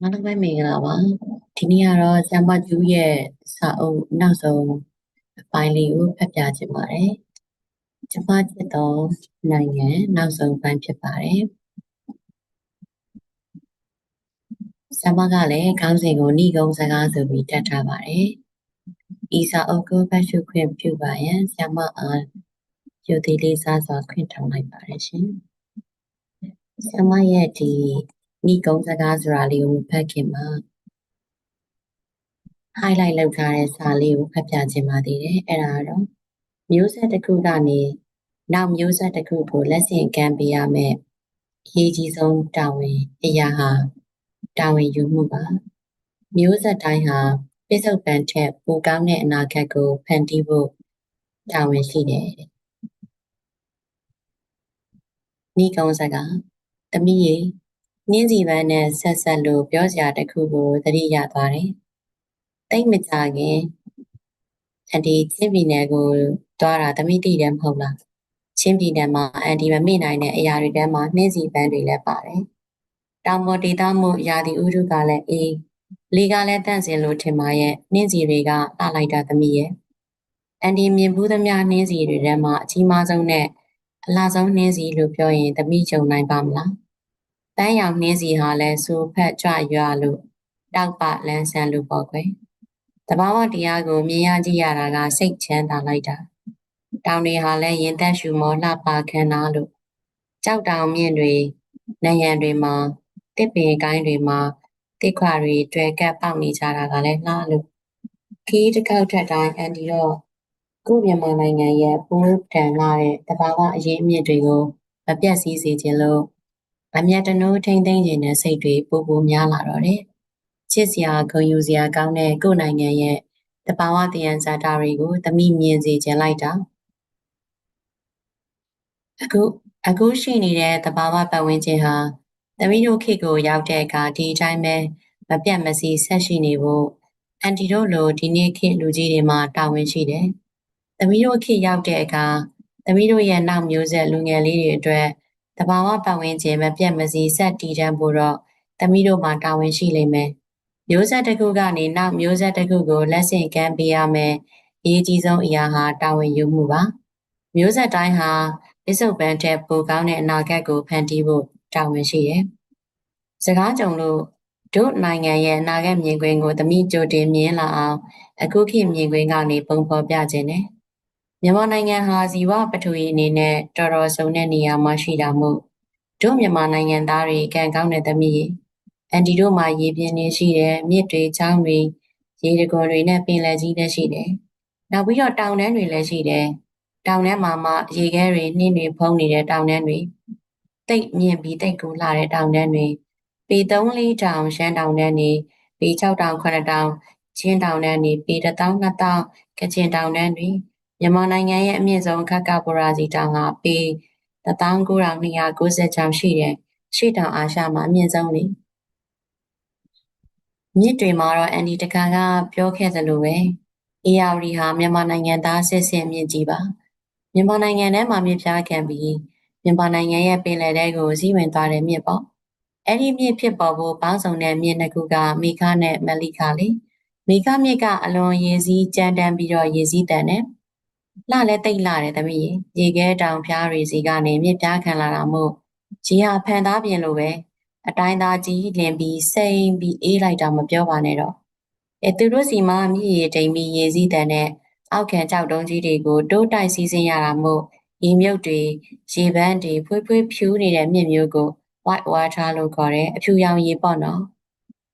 အားလုံးပဲမင်္ဂလာပါဒီနေ့ကတော့ဆမ်ဘကျူးရဲ့စာအုပ်နောက်ဆုံးအပိုင်းလေးကိုဖတ်ပြချင်ပါတယ်ကျမချစ်သောနိုင်ငံနောက်ဆုံးပိုင်းဖြစ်ပါတယ်ဆမ်ဘကလည်းခေါင်းစဉ်ကိုဏိကုံစကားဆိုပြီးတတ်ထားပါတယ်ဤစာအုပ်ကိုဖတ်ရှုခွင့်ပြုပါရန်ဆမ်ဘအားယုတ်သေးလေးစားစွာခွင့်တောင်းလိုက်ပါတယ်ရှင်ဆမ်ဘရဲ့ဒီ ဏိကုံစကားဆိုတာလေးကိုဖတ်ခင်မှာ highlight လုပ်ထားတဲ့စာလေးကိုဖတ်ပြခြင်းပါသေးတယ်အဲ့ဒါကတော့မျိုးဆက်တစ်ခုကနေနောက်မျိုးဆက်တစ်ခုကိုလက်ဆင့်ကမ်းပေးရမယ်အရေးကြီးဆုံးတာဝန်အရာဟာတာဝန်ယူမှုပါမျိုးဆက်တိုင်းဟာပြစ္ဆုတ်ပန်ထက်ပိုကောင်းတဲ့အနာဂတ်ကိုဖန်တီးဖို့တာဝန်ရှိတယ်ဤကုန်းစကားတမီးရေ နှင်းစီပန်းနဲ့ဆက်ဆက်လို့ပြောစရာတစ်ခုကိုသတိရသွားတယ်တိတ်မကြခင်အဒီချင်းပြည်နယ်ကိုတွားတာတမိတိတယ်မဟုတ်လားချင်းပြည်နယ်မှာအန်ဒီမမေ့နိုင်တဲ့အရာတွေထဲမှာနှင်းစီပန်းတွေလည်းပါတယ်တောင်ပေါ်ဒေသမှုရာသီဥတုကလည်းအေးလေကလည်းတန့်စင်လို့ထင်ပါရဲ့နှင်းစီတွေကလှလိုက်တာသမီးရဲ့အန်ဒီမြင်ဘူးသမျှနှင်းစီတွေထဲမှာအကြီးမားဆုံးနဲ့အလားဆုံးနှင်းစီလို့ပြောရင်သမီးကြုံနိုင်ပါမလား တန်းရောင်နှင်းစီဟာလည်းစူဖက်ကြွရွလို့တောက်ပလန်းဆန်းလို့ပေါ့ကွယ်တဘာဝတရားကိုမြင်ရကြည့်ရတာကစိတ်ချမ်းသာလိုက်တာတောင်တွေဟာလည်းရင်သက်ရှူမောလှပခမ်းနားလို့ကြောက်တောင်မြင့်တွေနယံတွေမှာတစ်ပင်ကိုင်းတွေမှာတစ်ခွာတွေတွေ့ကပ်ပေါက်နေကြတာကလည်းလှလို့ခီးတစ်ခေါက်ထက်တိုင်းအန်ဒီတော့ခုမြန်မာနိုင်ငံရဲ့ပိုးတန်လာတဲ့တဘာဝအရေးအမြစ်တွေကိုမပြတ်စည်းစေခြင်းလို့ အမျက်တနိုးထိမ့်သိမ့်ခြင်းနဲ့စိတ်တွေပိုပိုများလာတော့တယ်ချစ်စရာဂုဏ်ယူစရာကောင်းတဲ့ကိုယ်နိုင်ငံရဲ့တဘာဝတရားဇာတာတွေကိုသမိမြင်စေခြင်းလိုက်တာအခုအခုရှိနေတဲ့တဘာဝပတ်ဝန်းကျင်ဟာသမီးတို့ခေတ်ကိုရောက်တဲ့အခါဒီအတိုင်းပဲမပြတ်မစီဆက်ရှိနေဖို့အန်တီတို့လိုဒီနေ့ခေတ်လူကြီးတွေမှာတာဝန်ရှိတယ်။သမီးတို့ခေတ်ရောက်တဲ့အခါသမီးတို့ရဲ့နောက်မျိုးဆက်လူငယ်လေးတွေအတွက် တဘာဝပတ်ဝန်းကျင်မပြတ်မစီဆက်တည်တံ့ဖို့တော့သမီးတို့မှာတာဝန်ရှိလိမ့်မယ်။မျိုးဆက်တစ်ခုကနေနောက်မျိုးဆက်တစ်ခုကိုလက်ဆင့်ကမ်းပေးရမယ်။အရေးကြီးဆုံးအရာဟာတာဝန်ယူမှုပါ။မျိုးဆက်တိုင်းဟာပစ္စုပန်တဲ့ပိုကောင်းတဲ့အနာဂတ်ကိုဖန်တီးဖို့တာဝန်ရှိတယ်။စကားကြုံလို့တို့နိုင်ငံရဲ့အနာဂတ်မြင်ကွင်းကိုသမီးကြိုတင်မြင်လာအောင်အခုခေတ်မြင်ကွင်းကနေပုံဖော်ပြခြင်းနဲ့ မြန်မာနိုင်ငံဟာဇီဝပထဝီအနေနဲ့တော်တော်ဆုံးတဲ့နေရာမှာရှိတာမို့တို့မြန်မာနိုင်ငံသားတွေကံကောင်းတဲ့သမီးအန်တီတို့မှာရေပြင်းနေရှိတယ်မြစ်တွေချောင်းတွေရေတကွန်တွေနဲ့ပင်လယ်ကြီးလည်းရှိတယ်။နောက်ပြီးတော့တောင်တန်းတွေလည်းရှိတယ်။တောင်တန်းမှာမှရေခဲတွေနှင်းတွေဖုံးနေတဲ့တောင်တန်းတွေတိတ်မြင့်ပြီးတိတ်ကူလာတဲ့တောင်တန်းတွေပေ3 4တောင်ရှမ်းတောင်တန်းတွေပေ6တောင်9တောင်ချင်းတောင်တန်းတွေပေ1000 2000ကချင်တောင်တန်းတွေ မြန်မာနိုင်ငံရဲ့အမြင့်ဆုံးခက်ကပရာစီတောင်ကပေ19296ရှိတယ်ရှေ့တောင်အာရှမှာအမြင့်ဆုံးလေမြစ်တွေမှာတော့အန်ဒီတခါကပြောခဲ့သလိုပဲအေယာဝတီဟာမြန်မာနိုင်ငံသားစစ်စစ်မြင့်ကြီးပါမြန်မာနိုင်ငံထဲမှာမြစ်ပြားခံပြီးမြန်မာနိုင်ငံရဲ့ပင်လယ်ထဲကိုစီးဝင်သွားတဲ့မြစ်ပေါ့အဲ့ဒီမြစ်ဖြစ်ပေါ်ဖို့ပေါင်းစုံတဲ့မြစ်နှစ်ခုကမိခနဲ့မလိခလေမိခမြစ်ကအလွန်ရေစည်းကြမ်းတမ်းပြီးတော့ရေစည်းတန်တယ် လှလဲတိတ်လှတယ်သမီးရေခဲတောင်ဖျားတွေစီကနေမြစ်ပြားခံလာတာမို့ကြီးဟာဖန်သားပြင်လိုပဲအတိုင်းသားကြီးလင်ပြီးစိမ့်ပြီးအေးလိုက်တာမပြောပါနဲ့တော့အဲသူတို့စီမှာမြည်ရတိမ်ပြီးရေစည်းတန်တဲ့အောက်ခံကြောက်တုံးကြီးတွေကိုတိုးတိုက်စီးဆင်းရတာမို့ရေမြုပ်တွေရေပန်းတွေဖွေးဖွေးဖြူးနေတဲ့မြစ်မျိုးကို white water လို့ခေါ်တယ်အဖြူရောင်ရေပေါ့နော်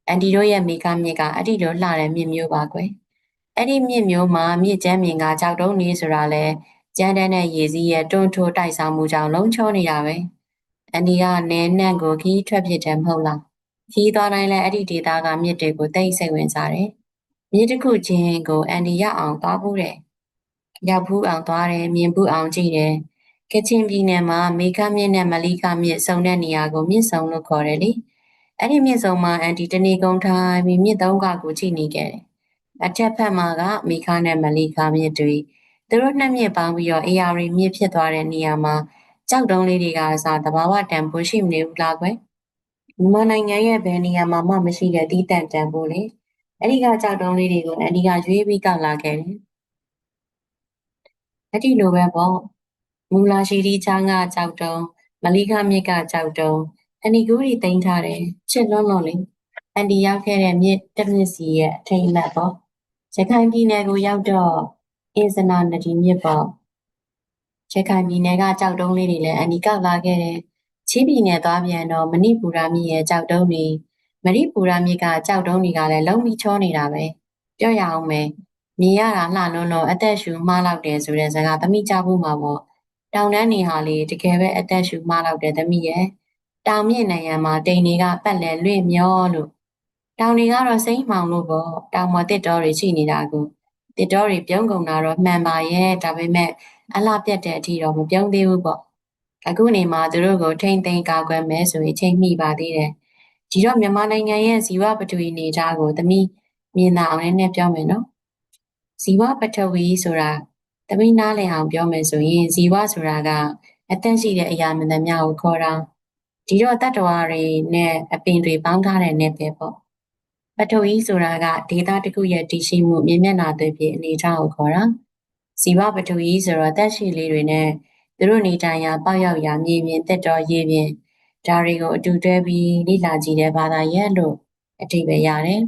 အန်တီတို့ရဲ့မိကမြစ်ကအဲ့ဒီလိုလှတဲ့မြစ်မျိုးပါကွယ် အဲ့ဒီမြစ်မျိုးမှာမြစ်ကျမ်းမြင်ကကြောက်တုံးနေဆိုတာလဲကျန်းတန်းတဲ့ရေစီးရဲ့တွန်းထိုးတိုက်ဆောင်မှုကြောင့်လုံးချောနေတာပဲအန်ဒီကနဲနှံ့ကိုခီးထွက်ဖြစ်တယ်မဟုတ်လားခီးသွားတိုင်းလဲအဲ့ဒီဒေတာကမြစ်တွေကိုတိတ်စိတ်ဝင်စားတယ်မြစ်တစ်ခုချင်းကိုအန်ဒီရအောင်သွားဖို့တယ်ရောက်ဘူးအောင်သွားတယ်မြင်ဘူးအောင်ကြည့်တယ်ကချင်ပြည်နယ်မှာမေခမြင့်နဲ့မလီခမြင့်စုံတဲ့နေရာကိုမြင့်စုံလို့ခေါ်တယ်လေအဲ့ဒီမြင့်စုံမှာအန်တီတနေကုန်ထိုင်ပြီးမြင့်သုံးကကိုကြည့်နေခဲ့တယ် အထက်ဖက်မှာကမေခနဲ့မလီခမြင့်တွေသူတို့နှစ်မြင့်ပေါင်းပြီးတော့ AR မြင့်ဖြစ်သွားတဲ့နေရာမှာကြောက်တုံးလေးတွေကစားတဘာဝတန်ဖိုးရှိမနေဘူးလားကွယ်မြန်မာနိုင်ငံရဲ့ဘယ်နေရာမှာမှမရှိတဲ့တီးတန့်တန်ဖို့လေအဲ့ဒီကကြောက်တုံးလေးတွေကိုအန်ဒီကရွေးပြီးကောက်လာခဲ့တယ်အဲ့ဒီလိုပဲပေါ့မူလာရှိဒီချားကကြောက်တုံးမလီခမြစ်ကကြောက်တုံးအန်ဒီကူရီတင်ထားတယ်ချစ်လွန်းလို့လေအန်ဒီရောက်ခဲ့တဲ့မြစ်တစ်မြစ်စီရဲ့အထိတ်အမှတ်ပေါ့ ရခိုင်ပြည်နယ်ကိုရောက်တော့အင်းစနာနဒီမြစ်ပေါ့ရခိုင်ပြည်နယ်ကကြောက်တုံးလေးတွေလည်းအန်ဒီကောက်လာခဲ့တယ်ချင်းပြည်နယ်သွားပြန်တော့မဏိပူရမြစ်ရဲ့ကြောက်တုံးတွေမဏိပူရမြစ်ကကြောက်တုံးတွေကလည်းလုံးပြီးချောနေတာပဲပြောရအောင်မယ်မြင်ရတာလှလွန်းလို့အသက်ရှူမှားလောက်တယ်ဆိုတဲ့စကားသမီးကြားဖို့မှာပေါ့တောင်တန်းနေဟာလေတကယ်ပဲအသက်ရှူမှားလောက်တယ်သမီးရဲ့တောင်မြင့်နိုင်ရမှာတိမ်တွေကပတ်လဲလွင့်မျောလို့ တောင်တွေကတော့စိမ့်မှောင်လို့ပေါ့တောင်ပေါ်တစ်တော်တွေရှိနေတာကိုတစ်တော်တွေပြုံးကုန်တာတော့မှန်ပါရဲ့ဒါပေမဲ့အလှပြတ်တဲ့အထိတော့မပြုံးသေးဘူးပေါ့အခုနေမှာသူတို့ကိုထိမ့်သိမ်းကာကွယ်မယ်ဆိုရင်ချိန်မိပါသေးတယ်ဒီတော့မြန်မာနိုင်ငံရဲ့ဇီဝပထဝီနေသားကိုသမီးမြင်တာအောင်လည်းပြောမယ်နော်ဇီဝပထဝီဆိုတာသမီးနားလည်အောင်ပြောမယ်ဆိုရင်ဇီဝဆိုတာကအသက်ရှိတဲ့အရာမှန်သမျှကိုခေါ်တာဒီတော့တတ္တဝါတွေနဲ့အပင်တွေပေါင်းထားတဲ့နယ်ပယ်ပေါ့ ပထဝီဆိုတာကဒေတာတစ်ခုရဲ့တည်ရှိမှုမြင်မျက်နှာတွေဖြစ်အနေထားကိုခေါ်တာဇီဝပထဝီဆိုတော့တက်ရှိလေးတွေနဲ့သူတို့နေထိုင်ရာပေါက်ရောက်ရာမြေပြင်တက်တော်ရေပြင်ဒါတွေကိုအတူတွဲပြီးလိလာကြည့်တဲ့ဘာသာရဲ့လို့အထိပ္ပယ်ရတယ်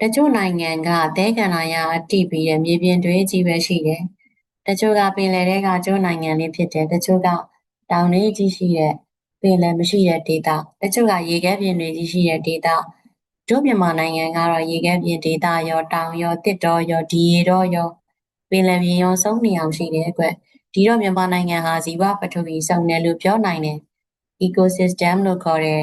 တချို့နိုင်ငံကသဲကန္နာရအတိပြီးတဲ့မြေပြင်တွေကြီးပဲရှိတယ်တချို့ကပင်လယ်ထဲကကျွန်းနိုင်ငံလေးဖြစ်တယ်တချို့ကတောင်လေးကြီးရှိတဲ့ ပင်လယ်မရှိတဲ့ဒေသတချို့ကရေခဲပြင်တွေကြီးရှိတဲ့ဒေသတို့မြန်မာနိုင်ငံကတော့ရေခဲပြင်ဒေသရောတောင်ရောတစ်တော်ရောဒီရေတော့ရောပင်လယ်ပြင်ရောစုံနေအောင်ရှိတယ်ကွဒီတော့မြန်မာနိုင်ငံဟာဇီဝပထဝီစုံတယ်လို့ပြောနိုင်တယ် ecosystem လို့ခေါ်တဲ့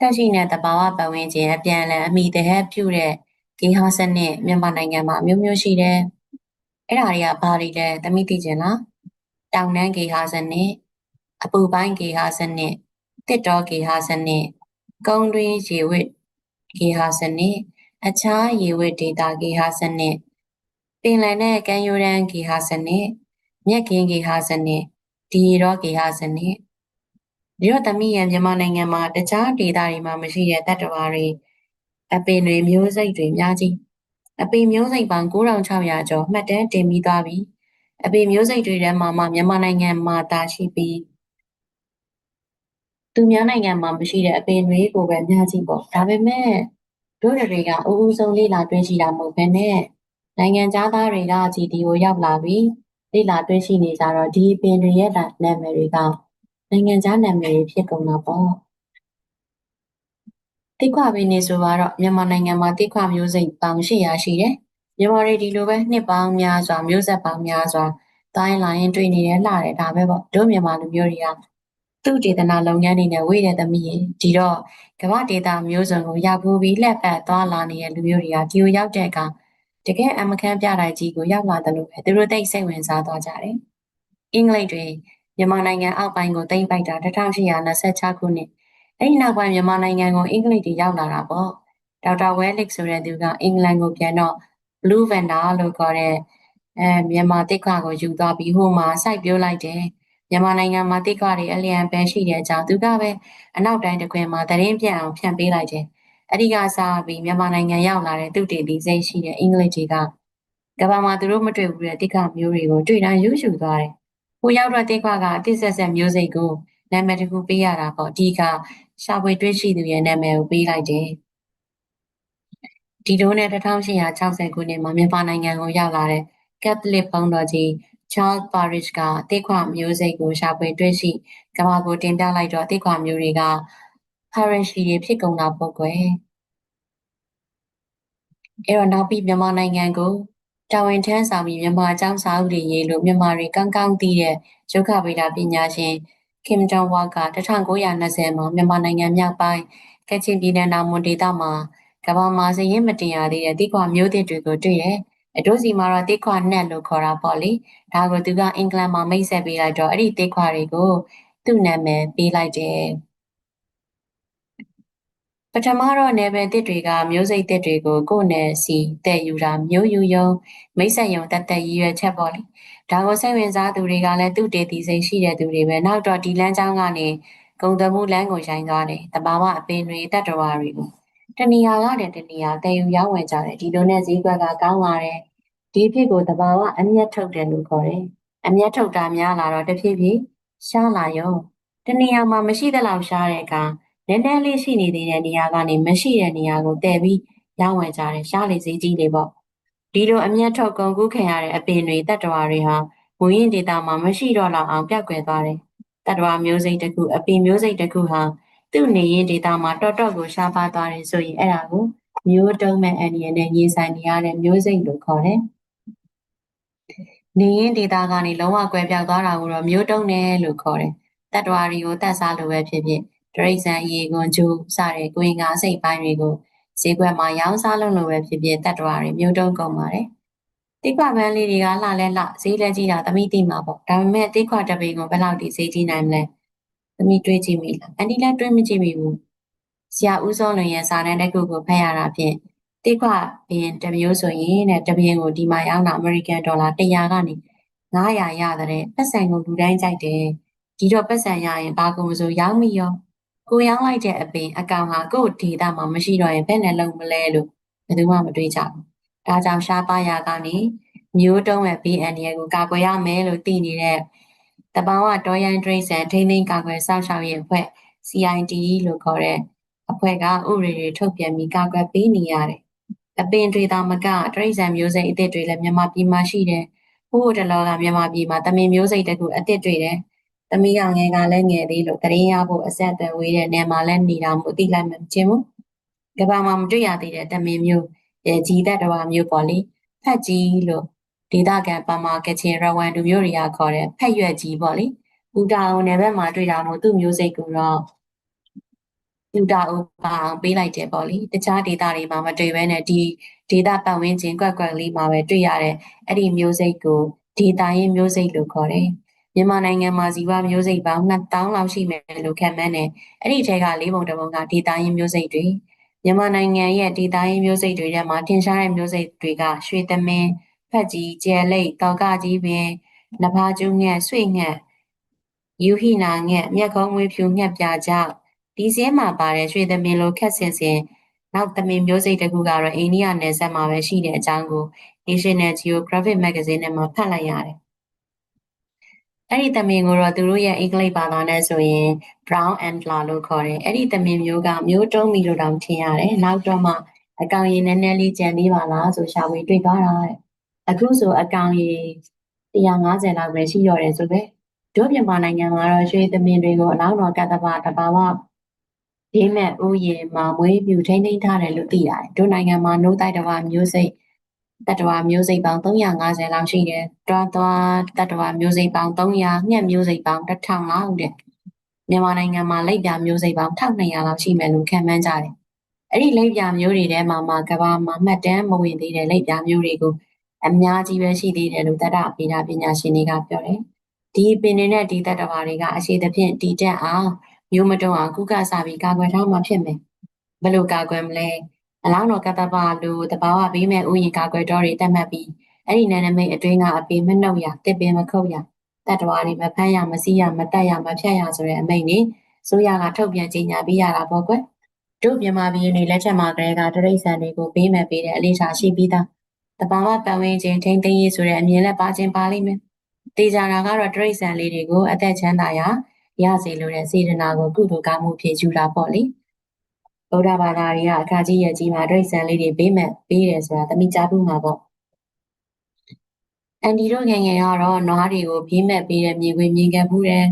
တက်ရှိတဲ့တဘာဝပတ်ဝန်းကျင်အပြန်အလှန်အမိတဟက်ပြုတဲ့ဂေဟာစနစ်မြန်မာနိုင်ငံမှာမျိုးမျိုးရှိတယ်အဲ့ဒါတွေကဘာတွေလဲသမီးသိချင်လားတောင်တန်းဂေဟာစနစ်အပူပိုင်းဂေဟာစနစ် တစ်တော်ဂေဟာစနစ်ကုန်းတွင်းရေဝစ်ဂေဟာစနစ်အခြားရေဝစ်ဒေတာဂေဟာစနစ်ပင်လယ်နဲ့ကမ်းရိုးတန်းဂေဟာစနစ်မြက်ခင်းဂေဟာစနစ်ဒီရောဂေဟာစနစ်ဒီတော့သမီးရမြန်မာနိုင်ငံမှာတခြားဒေတာတွေမှာမရှိတဲ့တတ္တဝါတွေအပင်တွေမျိုးစိတ်တွေအများကြီးအပင်မျိုးစိတ်ပေါင်း9600ကျော်မှတ်တမ်းတင်ပြီးသွားပြီအပင်မျိုးစိတ်တွေထဲမှာမှမြန်မာနိုင်ငံမှာတာရှိပြီး သူများနိုင်ငံမှာမရှိတဲ့အပင်တွေကိုပဲအများကြီးပေါ့ဒါပေမဲ့တို့တွေကအိုးအိုးဆုံးလေးလာတွင်းရှိတာမဟုတ်ဘဲနဲ့နိုင်ငံသားတွေကကြည်ဒီကိုရောက်လာပြီးလေးလာတွင်းရှိနေကြတော့ဒီအပင်တွေရဲ့နာမည်တွေကနိုင်ငံသားနာမည်တွေဖြစ်ကုန်တာပေါ့တိခွပင်နေဆိုတော့မြန်မာနိုင်ငံမှာတိခွမျိုးစိတ်ပေါင်း800ရှိတယ်မြန်မာတွေဒီလိုပဲနှစ်ပေါင်းများစွာမျိုးဆက်ပေါင်းများစွာတိုင်းလာရင်တွေ့နေတယ်လှတယ်ဒါပဲပေါ့တို့မြန်မာလူမျိုးတွေက သူ့ဒေသနာလုပ်ငန်းတွေနဲ့ဝေးတဲ့သမီးရေဒီတော့ကမ္ဘာဒေတာမျိုးစုံကိုရောက်ဖို့ပြီးလက်ပတ်သွားလာနေတဲ့လူမျိုးတွေကဒီကိုရောက်တဲ့အခါတကယ်အမခန်းပြတိုင်းကြီးကိုရောက်လာတယ်လို့ပဲသူတို့သိစိတ်ဝင်စားသွားကြတယ်အင်္ဂလိပ်တွေမြန်မာနိုင်ငံအောက်ပိုင်းကိုသိမ်းပိုက်တာ1826ခုနှစ်အဲ့ဒီနောက်ပိုင်းမြန်မာနိုင်ငံကိုအင်္ဂလိပ်တွေရောက်လာတာပေါ့ဒေါက်တာဝဲလစ်ဆိုတဲ့သူကအင်္ဂလန်ကိုပြန်တော့ Blue Vanda လို့ခေါ်တဲ့အဲမြန်မာတစ်ခွကိုယူသွားပြီးဟိုမှာစိုက်ပျိုးလိုက်တယ် မြန်မာနိုင်ငံမှာတစ်ခွတွေအလျံပန်းရှိတဲ့အကြောင်းသူကပဲအနောက်တိုင်းတခွင်မှာသတင်းပြအောင်ဖြန့်ပေးလိုက်တယ်အဲ့ဒီကစားပြီးမြန်မာနိုင်ငံရောက်လာတဲ့သူတေတီစိတ်ရှိတဲ့အင်္ဂလိပ်တွေကကဘာမှာသူတို့မတွေ့ဘူးတဲ့တစ်ခမျိုးတွေကိုတွေ့တိုင်းယူယူသွားတယ်။ဟိုရောက်တော့တစ်ခွကအတစ်ဆက်ဆက်မျိုးစိတ်ကိုနာမည်တစ်ခုပေးရတာပေါ့ဒီကရှာဖွေတွေ့ရှိသူရဲ့နာမည်ကိုပေးလိုက်တယ်။ဒီလိုနဲ့1860ခုနှစ်မှာမြန်မာနိုင်ငံကိုရောက်လာတဲ့ Catholic ဘုန်းတော်ကြီး Charles Parish ကတိခွမျိုးစိတ်ကိုရှာဖွေတွေ့ရှိကမ္ဘာကိုတင်ပြလိုက်တော့တိခွမျိုးတွေက Parish တွေဖြစ်ကုန်တာပေါ့ကွယ်အဲ့တော့နောက်ပြီးမြန်မာနိုင်ငံကိုတာဝန်ထမ်းဆောင်ပြီးမြန်မာအကြောင်းစာအုပ်တွေရေးလို့မြန်မာတွေကောင်းကောင်းသိတဲ့ရုပ်ခဗေဒပညာရှင်ခင်ဂျွန်ဝါက1920မှာမြန်မာနိုင်ငံမြောက်ပိုင်းကချင်ပြည်နယ်နာမွန်ဒေသမှာကဘာမှာစရင်မတင်ရသေးတဲ့တိခွာမျိုးသစ်တွေကိုတွေ့တယ်။ အတို့စီမှာတော့တိခွာနှက်လို့ခေါ်တာပေါ့လေ။ဒါကိုသူကအင်္ဂလန်မှာမိတ်ဆက်ပေးလိုက်တော့အဲ့ဒီတိခွာတွေကိုသူ့နာမည်ပေးလိုက်တယ်။ပထမတော့နယ်ပယ်တစ်တွေကမျိုးစိတ်တစ်တွေကိုကိုယ်နယ်စီတဲ့ယူတာမျိုးယူယုံမိတ်ဆက်ယုံတက်တက်ရည်ရွယ်ချက်ပေါ့လေ။ဒါကိုစိတ်ဝင်စားသူတွေကလည်းသူ့တေတီစိတ်ရှိတဲ့သူတွေပဲနောက်တော့ဒီလမ်းကြောင်းကနေကုံတမှုလမ်းကိုရိုင်းသွားတယ်တဘာဝအပင်တွေတတ္တဝါတွေကို တဏီယာကလည်းတဏီယာတည်ယူရောက်ဝင်ကြတယ်ဒီလိုနဲ့ဈေးကွက်ကကောင်းလာတယ်ဒီဖြစ်ကိုတဘာဝအမျက်ထုတ်တယ်လို့ခေါ်တယ်အမျက်ထုတ်တာများလာတော့တဖြည်းဖြည်းရှားလာရောတဏီယာမှာမရှိတဲ့လောက်ရှားတဲ့အခါနည်းနည်းလေးရှိနေသေးတဲ့နေရာကနေမရှိတဲ့နေရာကိုတည်ပြီးရောက်ဝင်ကြတယ်ရှားလေဈေးကြီးလေပေါ့ဒီလိုအမျက်ထုတ်ကုန်ကူးခံရတဲ့အပင်တွေတတ္တဝါတွေဟာမူရင်းဒေတာမှာမရှိတော့လောက်အောင်ပြောက်ကွယ်သွားတယ်တတ္တဝါမျိုးစိတ်တစ်ခုအပင်မျိုးစိတ်တစ်ခုဟာ သူ့နေရင်ဒေတာမှာတော်တော်ကိုရှားပါသွားတယ်ဆိုရင်အဲ့ဒါကိုမျိုးတုံးမဲ့အန်ဒီယနဲ့ညီဆိုင်နေရတဲ့မျိုးစိတ်လို့ခေါ်တယ်နေရင်ဒေတာကနေလုံးဝကွယ်ပြောက်သွားတာကိုတော့မျိုးတုံးတယ်လို့ခေါ်တယ်တတ္တဝါတွေကိုတတ်စားလို့ပဲဖြစ်ဖြစ်ဒရိတ်ဆန်ရေကွန်ကျူစတဲ့ကိုင်ကားစိတ်ပိုင်းတွေကိုဈေးကွက်မှာရောင်းစားလို့လို့ပဲဖြစ်ဖြစ်တတ္တဝါတွေမျိုးတုံးကုန်ပါတယ်တိခွပန်းလေးတွေကလှလဲလှဈေးလဲကြီးတာသမီးသိမှာပေါ့ဒါပေမဲ့တိခွတပိန်ကိုဘယ်လောက်ထိဈေးကြီးနိုင်မလဲ သမီးတွေးကြည့်မိလားအန်ဒီလည်းတွေးမကြည့်မိဘူးဆရာဦးစောလွင်ရဲ့စာတမ်းတစ်ခုကိုဖတ်ရတာဖြင့်တိခွဘင်းတစ်မျိုးဆိုရင်တဲ့တပင်းကိုဒီမှာရောင်းတာအမေရိကန်ဒေါ်လာ100ကနေ900ရတဲ့ပတ်စံကိုလူတိုင်းကြိုက်တယ်ဒီတော့ပတ်စံရရင်ဘာကုန်မဆိုရောင်းမိရောကိုရောင်းလိုက်တဲ့အပင်အကောင်ဟာကို့ဒေတာမှာမရှိတော့ရင်ဘယ်နဲ့လုံးမလဲလို့ဘယ်သူမှမတွေးကြဘူးဒါကြောင့်ရှားပါရကနေမျိုးတုံးရဲ့ BNL ကိုကာကွယ်ရမယ်လို့သိနေတဲ့ တဘာဝတော်ရန်ဒရိတ်ဆန်ထိန်းသိမ်းကာကွယ်စောင့်ရှောက်ရေးအဖွဲ့ CIDE လို့ခေါ်တဲ့အဖွဲ့ကဥပဒေတွေထုတ်ပြန်ပြီးကာကွယ်ပေးနေရတယ်။အပင်တွေသာမကဒရိတ်ဆန်မျိုးစိတ်အသစ်တွေလည်းမြန်မာပြည်မှာရှိတယ်။ဟိုးတလောကမြန်မာပြည်မှာတမင်မျိုးစိတ်တခုအသစ်တွေတယ်။သမီးကငယ်ကလည်းငယ်သေးလို့တရင်ရဖို့အဆက်အသွယ်ဝေးတဲ့နေမှာလည်းနေတာမို့သိလိုက်မှမချင်းဘူး။ကဘာမှာမတွေ့ရသေးတဲ့တမင်မျိုးရဲ့ကြီးတတ်တော်မျိုးပေါ့လေ။ဖက်ကြီးလို့ ဒေသခံပမာကချင်ရဝမ်လူမျိုးတွေကခေါ်တဲ့ဖက်ရွက်ကြီးပေါ့လေ။ဘူတာအောင်နယ်ဘက်မှာတွေ့တာမို့သူ့မျိုးစိတ်ကတော့ဘူတာအောင်ပါအောင်ပေးလိုက်တယ်ပေါ့လေ။တခြားဒေသတွေမှာမတွေ့ဘဲနဲ့ဒီဒေသပတ်ဝန်းကျင်ကွက်ကွက်လေးမှာပဲတွေ့ရတဲ့အဲ့ဒီမျိုးစိတ်ကိုဒေသရင်းမျိုးစိတ်လို့ခေါ်တယ်။မြန်မာနိုင်ငံမှာဇီဝမျိုးစိတ်ပေါင်း2000လောက်ရှိမယ်လို့ခန့်မှန်းတယ်။အဲ့ဒီထဲကလေးပုံတစ်ပုံကဒေသရင်းမျိုးစိတ်တွေမြန်မာနိုင်ငံရဲ့ဒေသရင်းမျိုးစိတ်တွေထဲမှာထင်ရှားတဲ့မျိုးစိတ်တွေကရွှေသမင်း ဖက်ကြီးကျဲလိတ်တောက်ကကြီးပင်နဖာကျူးငှက်ဆွေငှက်ယူဟိနာငှက်မျက်ခုံးမွေးဖြူငှက်ပြာကြောင့်ဒီစင်းမှာပါတဲ့ရွှေသမင်းလိုခက်ဆင်ဆင်နောက်သမင်မျိုးစိတ်တစ်ခုကတော့အိန္ဒိယနယ်စပ်မှာပဲရှိတဲ့အကြောင်းကို National Geographic Magazine နဲ့မှာဖတ်လိုက်ရတယ်။အဲ့ဒီသမင်ကိုတော့သူတို့ရဲ့အင်္ဂလိပ်ဘာသာနဲ့ဆိုရင် brown antler လို့ခေါ်တယ်။အဲ့ဒီသမင်မျိုးကမျိုးတုံးမီလို့တောင်ထင်ရတယ်။နောက်တော့မှအကောင်ရင်နည်းနည်းလေးကြံသေးပါလားဆိုရှာဖွေတွေ့သွားတာတဲ့။ အခုဆိုအကောင်ရင်150လောက်ပဲရှိတော့တယ်ဆိုပဲ။တို့မြန်မာနိုင်ငံမှာတော့ရွှေသမင်တွေကိုအလောင်းတော်ကတ္တဗတဘာဝဒေးမဲ့ဥယျာဉ်မှာမွေးမြူထိန်းသိမ်းထားတယ်လို့သိရတယ်။တို့နိုင်ငံမှာနိုးတိုက်တဝမျိုးစိတ်တတဝမျိုးစိတ်ပေါင်း350လောက်ရှိတယ်။တွားသွားတတဝမျိုးစိတ်ပေါင်း300ငှက်မျိုးစိတ်ပေါင်း1000လောက်တဲ့။မြန်မာနိုင်ငံမှာလိပ်ပြမျိုးစိတ်ပေါင်း1200လောက်ရှိမယ်လို့ခန့်မှန်းကြတယ်။အဲ့ဒီလိပ်ပြမျိုးတွေထဲမှာမှကဘာမှာမှတ်တမ်းမဝင်သေးတဲ့လိပ်ပြမျိုးတွေကို အများကြီးပဲရှိသေးတယ်လို့တတပေတာပညာရှင်တွေကပြောတယ်။ဒီပင်တွေနဲ့ဒီတတဝါတွေကအရှိသဖြင့်တည်တက်အောင်မျိုးမတုံအောင်ကုကစားပြီးကာကွယ်ထားမှဖြစ်မယ်ဘယ်လိုကာကွယ်မလဲအလောင်းတော်ကတ္တပလိုတဘာဝဘေးမဲ့ဥယျာဉ်ကာကွယ်တော်တွေတတ်မှတ်ပြီးအဲ့ဒီနာနမိတ်အတွင်းကအပေမနှုတ်ရတစ်ပင်မခုတ်ရတတ္တဝါတွေမဖမ်းရမစည်းရမတက်ရမဖြတ်ရဆိုတဲ့အမိန့်နေဆိုရကထုတ်ပြန်ကြေညာပေးရတာပေါ့ကွယ်တို့မြန်မာပြည်နေလက်ချက်မှာကလေးကတရိတ်ဆန်တွေကိုပေးမဲ့ပေးတဲ့အလေးထားရှိပြီးသား တဘာဝပတ်ဝန်းကျင်ထိမ့်သိမ်းရေးဆိုတဲ့အမြင်နဲ့ပါခြင်းပါလိမ့်မယ်တေချာတာကတော့တရိတ်ဆန်လေးတွေကိုအသက်ချမ်းသာရာရစေလိုတဲ့စေတနာကိုကုသိုလ်ကောင်းမှုဖြည့်ယူတာပေါ့လေဗုဒ္ဓဘာသာတွေကအခါကြီးရဲ့ကြီးမှာဒိဋ္ဌံလေးတွေပေးမဲ့ပေးတယ်ဆိုတာသမိကြဘူးမှာပေါ့အန်ဒီတို့ငယ်ငယ်ကတော့နွားတွေကိုပြေးမဲ့ပေးတဲ့မြေခွေမြင်ခဲ့ဘူးတယ်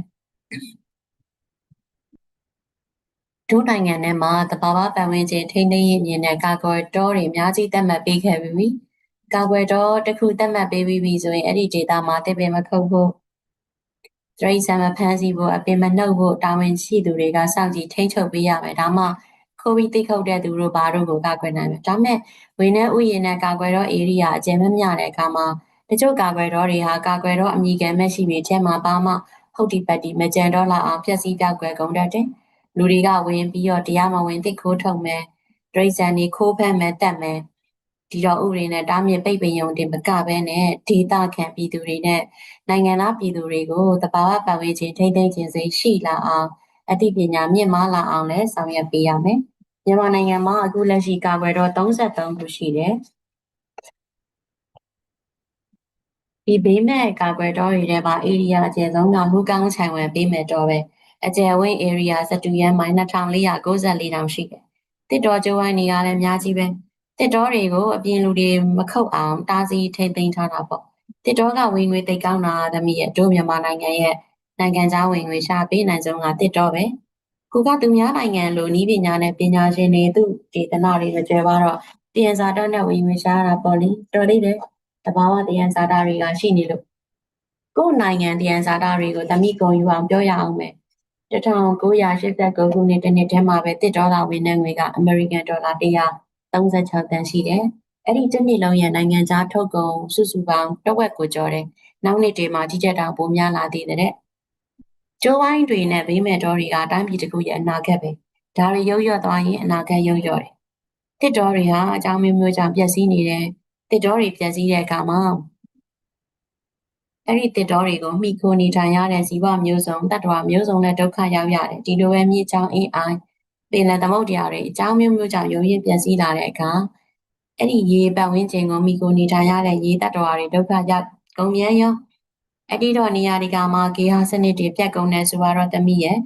တို့နိုင်ငံထဲမှာတဘာဝပတ်ဝန်းကျင်ထိန်းသိမ်းရေးမြင်တဲ့ကာကွယ်တော်တွေအများကြီးတတ်မှတ်ပေးခဲ့ပြီ။ ကာကွယ်တော်တစ်ခုတတ်မှတ်ပေးပြီးပြီဆိုရင်အဲ့ဒီဒေတာမှာတစ်ပင်မခုတ်ဖို့တရိษံမဖမ်းဆီးဖို့အပင်မနှုတ်ဖို့တာဝန်ရှိသူတွေကစောင့်ကြည့်ထိန်းချုပ်ပေးရမယ်ဒါမှခိုးပြီးတိခုတ်တဲ့သူတို့ဘာတို့ကိုကာကွယ်နိုင်မယ်ဒါမဲ့ဝင်းနဲ့ဥယျာဉ်နဲ့ကာကွယ်တော့ area အကျယ်မမြတဲ့အခါမှာတချို့ကာကွယ်တော့တွေဟာကာကွယ်တော့အမိခံမဲ့ရှိပြီးထဲမှာဘာမှဟုတ်ဒီပတ်ဒီမကြံတော့လောက်အောင်ဖျက်ဆီးပြောက်ကွယ်ကုန်တတ်တယ်လူတွေကဝင်ပြီးတော့တရားမဝင်တိခိုးထုတ်မယ်ဒရိษံတွေခိုးဖမ်းမယ်တက်မယ် ဒီတော့ဥပဒေနဲ့တားမြစ်ပိတ်ပင်ရုံတင်မကဘဲနဲ့ဒေသခံပြည်သူတွေနဲ့နိုင်ငံသားပြည်သူတွေကိုတဘာဝပတ်ဝန်းကျင်ထိမ့်သိမ်းခြင်းစိတ်ရှိလာအောင်အသိပညာမြင့်မားလာအောင်လည်းဆောင်ရွက်ပေးရမယ်မြန်မာနိုင်ငံမှာအခုလက်ရှိကာကွယ်တော့33ခုရှိတယ်ဒီဘေးမဲ့ကာကွယ်တော့တွေထဲမှာ area အကျယ်ဆုံးကဟူကောင်းခြံဝယ်ပေးမယ်တော့ပဲအကျယ်ဝင်း area စတူရန်မိုင်2494တောင်ရှိတယ်တစ်တော်ကျိုးဝိုင်းနေရလည်းအများကြီးပဲ တစ်တော်တွေကိုအပြင်လူတွေမခုတ်အောင်တားဆီးထိမ့်သိမ်းထားတာပေါ့တစ်တော်ကဝင်ငွေတိတ်ကောင်းတာသမီးရဲ့တို့မြန်မာနိုင်ငံရဲ့နိုင်ငံခြားဝင်ငွေရှာပေးနိုင်ဆုံးကတစ်တော်ပဲကိုကသူများနိုင်ငံလိုနီးပညာနဲ့ပညာရှင်တွေသူဒေသနာတွေမကြွယ်ပါတော့တယံဇာတော့နဲ့ဝင်ငွေရှာရတာပေါ့လေတော်လေးတယ်တဘာဝတယံဇာတာတွေကရှိနေလို့ကိုယ်နိုင်ငံတယံဇာတာတွေကိုသမီးကုံယူအောင်ပြောရအောင်မယ်1989ခုနှစ်တနှစ်တည်းမှာပဲတစ်ဒေါ်လာဝင်တဲ့ငွေကအမေရိကန်ဒေါ်လာ 136တန်ရှိတယ်။အဲ့ဒီတစ်နှစ်လုံးရဲ့နိုင်ငံခြားထုတ်ကုန်စုစုပေါင်းတစ်ဝက်ကိုကျော်တယ်။နောက်နှစ်တွေမှာကြီးကြပ်တောင်ပိုများလာသေးတယ်။ကျိုးဝိုင်းတွေနဲ့ဘေးမဲ့တော်တွေကအတိုင်းပြည်တစ်ခုရဲ့အနာဂတ်ပဲ။ဒါတွေရုပ်ရွက်သွားရင်အနာဂတ်ရုပ်ရွက်တယ်။တစ်တော်တွေဟာအကြောင်းမျိုးမျိုးကြောင့်ပျက်စီးနေတယ်။တစ်တော်တွေပျက်စီးတဲ့အခါမှာအဲ့ဒီတစ်တော်တွေကိုမိခိုနေထိုင်ရတဲ့ဇီဝမျိုးစုံတ attva မျိုးစုံနဲ့ဒုက္ခရောက်ရတယ်ဒီလိုပဲမြေချောင်းအင်းအိုင် ပင်လယ်သမုဒ္ဒရာတွေအကြောင်းမျိုးမျိုးကြောင့်ရုံရင်ပြန်စည်းလာတဲ့အခါအဲ့ဒီရေပတ်ဝန်းကျင်ကိုမိခိုနေထိုင်ရတဲ့ရေတ attva တွေဒုက္ခရောက်ကုန်မြန်ရောအဲ့ဒီတော့နေရာဒီကမှာဂေဟစနစ်တွေပြတ်ကုန်နေဆိုတော့သမီးရဲ့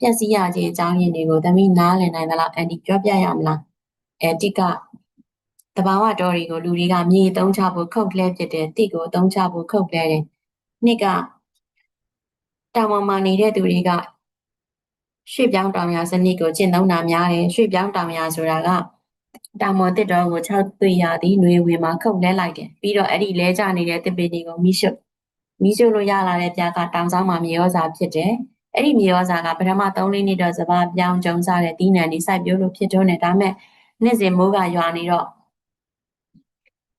ပျက်စီးရခြင်းအကြောင်းရင်းတွေကိုသမီးနားလည်နိုင်သလားအန်ဒီပြောပြရမလားအဲတိကတဘာဝတော်တွေကိုလူတွေကမြေသုံးချဖို့ခုတ်လဲဖြစ်တယ်တိကိုသုံးချဖို့ခုတ်လဲတယ်နှစ်ကတောင်ပေါ်မှာနေတဲ့သူတွေက ရွှေ့ပြောင်းတောင်ယာစနစ်ကိုကျင့်သုံးတာများတယ်ရွှေ့ပြောင်းတောင်ယာဆိုတာကတောင်ပေါ်တစ်တော်ကို6သွေရသည်ຫນွေဝင်မှာခုတ်လဲလိုက်တယ်ပြီးတော့အဲ့ဒီလဲကျနေတဲ့တစ်ပင်တွေကိုမိရှုမိရှုလို့ရလာတဲ့ပြားကတောင်ဆောင်မှာမြေဩဇာဖြစ်တယ်အဲ့ဒီမြေဩဇာကပထမ3လေးနှစ်တော့စပါးပြောင်းကျုံစားတဲ့တီးနှံတွေစိုက်ပျိုးလို့ဖြစ်တော့နေဒါမဲ့နေ့စဉ်မိုးကရွာနေတော့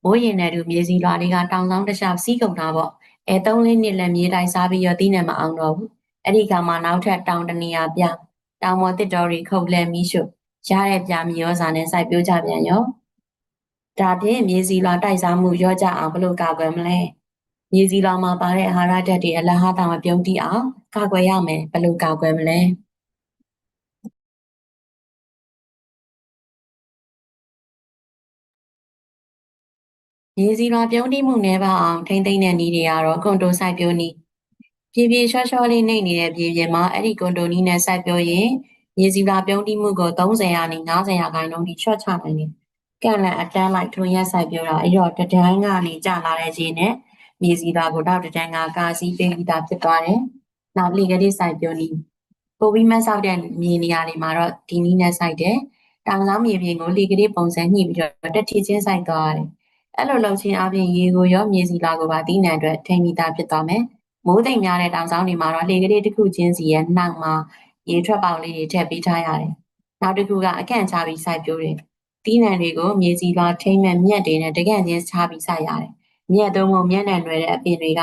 မိုးရင်တဲ့သူမြေစီလွာတွေကတောင်ဆောင်တစ်လျှောက်စီးကုန်တာပေါ့အဲသုံးလေးနှစ်လက်မြေတိုင်းစားပြီးတော့တီးနေမအောင်တော့ဘူး အဲ့ဒီကမှနောက်ထပ်တောင်တနေရာပြတောင်ပေါ်တစ်တော်ရီခုတ်လဲမီးရှို့ရတဲ့ပြမြေရောစာနဲ့စိုက်ပျိုးကြပြန်ရောဒါဖြင့်မြေစီလွာတိုက်စားမှုရောကြအောင်ဘလို့ကာကွယ်မလဲမြေစီလွာမှာပါတဲ့အာဟာရဓာတ်တွေအလဟတာမပြုံးတိအောင်ကာကွယ်ရမယ်ဘလို့ကာကွယ်မလဲမြေစီလွာပြုံးတိမှုနည်းပါအောင်ထိမ့်သိမ့်တဲ့နည်းတွေကတော့ကွန်တိုစိုက်ပျိုးနည်း ပြေပြေချောချောလေးနှိမ့်နေတဲ့ပြေပြေမှာအဲ့ဒီကွန်တိုနီးနဲ့စိုက်ပျိုးရင်မြေစီလွာပြုံးတိမှုကို30ရာနေ90ရာခိုင်နှုန်းထိချော့ချနိုင်တယ်။ကန့်လန့်အတန်းလိုက်ထွန်ရက်စိုက်ပျိုးတာအဲ့တော့တဒန်းကနေကျလာတဲ့ခြေနဲ့မြေစီလွာကိုတော့တဒန်းကကာစီပေးပြီးသားဖြစ်သွားတယ်။နောက်လေကလေးစိုက်ပျိုးနည်းပိုပြီးမဆောက်တဲ့မြေနေရာတွေမှာတော့ဒီနည်းနဲ့စိုက်တယ်။တောင်ဆောင်မြေပြင်ကိုလေကလေးပုံစံညှိပြီးတော့တက်ထီချင်းစိုက်သွားတယ်။အဲ့လိုလုပ်ခြင်းအပြင်ရေကိုရောမြေစီလာကိုပါတီးနှံအတွက်ထိမ့်မိတာဖြစ်သွားမယ်။ မိုးတိမ်များတဲ့တောင်ဆောင်တွေမှာတော့လေကလေးတစ်ခုချင်းစီရဲ့နှောက်မှာရေထွက်ပေါက်လေးတွေထည့်ပေးထားရတယ်။နောက်တစ်ခုကအကန့်ချပြီးစိုက်ပျိုးတယ်။တီးနှံတွေကိုမြေစီလာထိမ့်မဲ့မြက်တွေနဲ့တကန့်ချင်းချပြီးစိုက်ရတယ်။မြက်သုံးဖို့မြက်နဲ့နွယ်တဲ့အပင်တွေက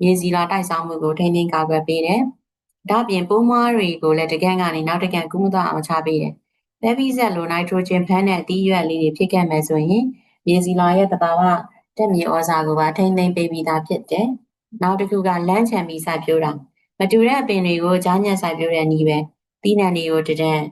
မြေစီလာတိုက်ဆောင်မှုကိုထိမ့်သိမ်းကာကွယ်ပေးတယ်။ဒါပြင်ပိုးမွားတွေကိုလည်းတကန့်ကနေနောက်တကန့်ကူးမသွားအောင်ချပေးတယ်။ပဲပီးဆက်လိုနိုက်ထရိုဂျင်ဖန်းတဲ့အသီးရွက်လေးတွေဖြစ်ခဲ့မယ်ဆိုရင်မြေစီလွာရဲ့သဘာဝတက်မြေဩဇာကိုပါထိမ့်သိမ့်ပေးပြီးသားဖြစ်တယ်။ နောက်တစ်ခုကလမ်းချံပြီးစိုက်ပျိုးတာမတူတဲ့အပင်တွေကိုကြားညက်စိုက်ပျိုးတဲ့နည်းပဲပြီးနှံတွေကိုတဒန်း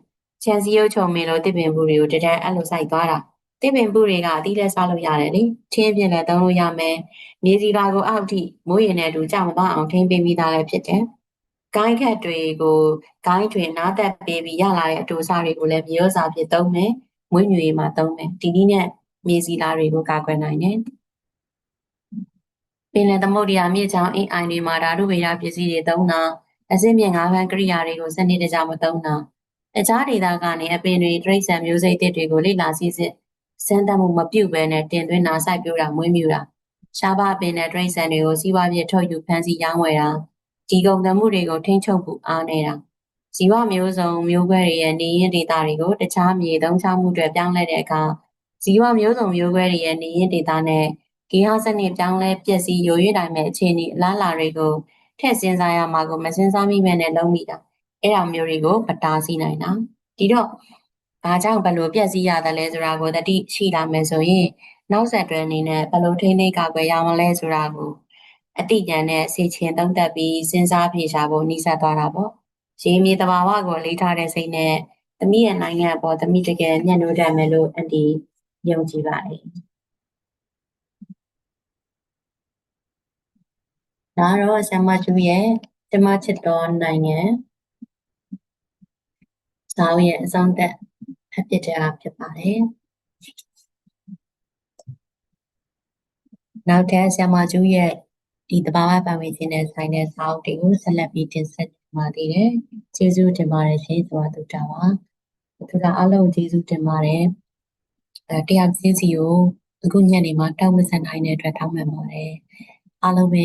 ခြံစည်းရုပ်ချုံမင်းလို့တစ်ပင်ပူတွေကိုတဒန်းအဲ့လိုစိုက်သွားတာတစ်ပင်ပူတွေကအသီးလက်စားလို့ရတယ်လေချင်းပြင်းလည်းသုံးလို့ရမယ်မြေစီလွာကိုအောက်ထိမိုးရင်နဲ့တူကြောက်မသွားအောင်ထိမ့်ပေးပြီးသားလည်းဖြစ်တယ်။ကိုင်းခက်တွေကိုဂိုင်းတွေနားသက်ပေးပြီးရလာတဲ့အတူစားတွေကိုလည်းမြေဩဇာဖြစ်သုံးမယ်။မွေးမြူရေးမှာသုံးမယ်။ဒီနည်းနဲ့မြေစီလာတွေကိုကာကွယ်နိုင်တယ်။ ပင်လယ်သမုဒ္ဒရာမြစ်ချောင်းအင်းအိုင်တွေမှာဓာတုဗေဒပစ္စည်းတွေသုံးတာအစစ်မြင့်ငါးပန်းကိရိယာတွေကိုစနစ်တကျမသုံးတာတခြားဒေသကနေအပင်တွေတိရစ္ဆာန်မျိုးစိတ်တွေကိုလေ့လာစစ်စစ်စမ်းသပ်မှုမပြုတ်ဘဲနဲ့တင်သွင်းတာစိုက်ပျိုးတာမွေးမြူတာရှားပါပင်နဲ့တိရစ္ဆာန်တွေကိုစီးပွားဖြစ်ထုတ်ယူဖမ်းဆီးရောင်းဝယ်တာဒီကုန်သွယ်မှုတွေကိုထိန်းချုပ်ဖို့အားနေတာဇီဝမျိုးစုံမျိုးကွဲတွေရဲ့နေရင်းဒေသတွေကိုတခြားမြေသုံးချမှုတွေပြောင်းလဲတဲ့အခါဇီဝမျိုးစုံမျိုးကွဲတွေရဲ့နေရင်ဒေတာနဲ့ ဂေဟစနစ်ပြောင်းလဲပျက်စီးယိုရွေ့နိုင်မဲ့အခြေအနေအလားလာတွေကိုထည့်စဉ်းစားရမှာကိုမစဉ်းစားမိမဲ့နဲ့လုံးမိတာအဲ့ဒါမျိုးတွေကိုမတားဆီးနိုင်တာဒီတော့ဘာကြောင့်ဘလို့ပျက်စီးရတယ်လဲဆိုတာကိုတတိရှိလာမယ်ဆိုရင်နောက်ဆက်တွဲအနေနဲ့ဘလို့ထိန်းသိမ်းကာကွယ်ရမလဲဆိုတာကိုအတိအကျနဲ့စေချင်သုံးသပ်ပြီးစဉ်းစားဖြေရှာဖို့နှိစက်သွားတာပေါ့ရေမြေတဘာဝကိုလေးထားတဲ့စိတ်နဲ့သမီးရဲ့နိုင်ငံအပေါ်သမီးတကယ်ညှဉ်းနှိုးတတ်မယ်လို့အန်တီယုံကြည်ပါတယ် ဒါတော့ဆ iam မကျူရဲ့ကျမချစ်တော်နိုင်ငံဇာတ်ရဲ့အဆောင်သက်အဖြစ်တဲ့အားဖြစ်ပါတယ်နောက်ထပ်ဆ iam မကျူရဲ့ဒီတဘာဝပတ်ဝန်းကျင်နဲ့ဆိုင်တဲ့စာအုပ်တွေကိုဆက်လက်ပြီးတင်ဆက်ပါသေးတယ်ကျေးဇူးတင်ပါတယ်ရှင်ကျွန်တော်တို့တာပါသူကအားလုံးကျေးဇူးတင်ပါတယ်အဲတရားချင်းစီကိုအခုညနေမှာတောက်မဆက်နိုင်တဲ့အတွက်တောင်းပန်ပါတယ်အားလုံးပဲ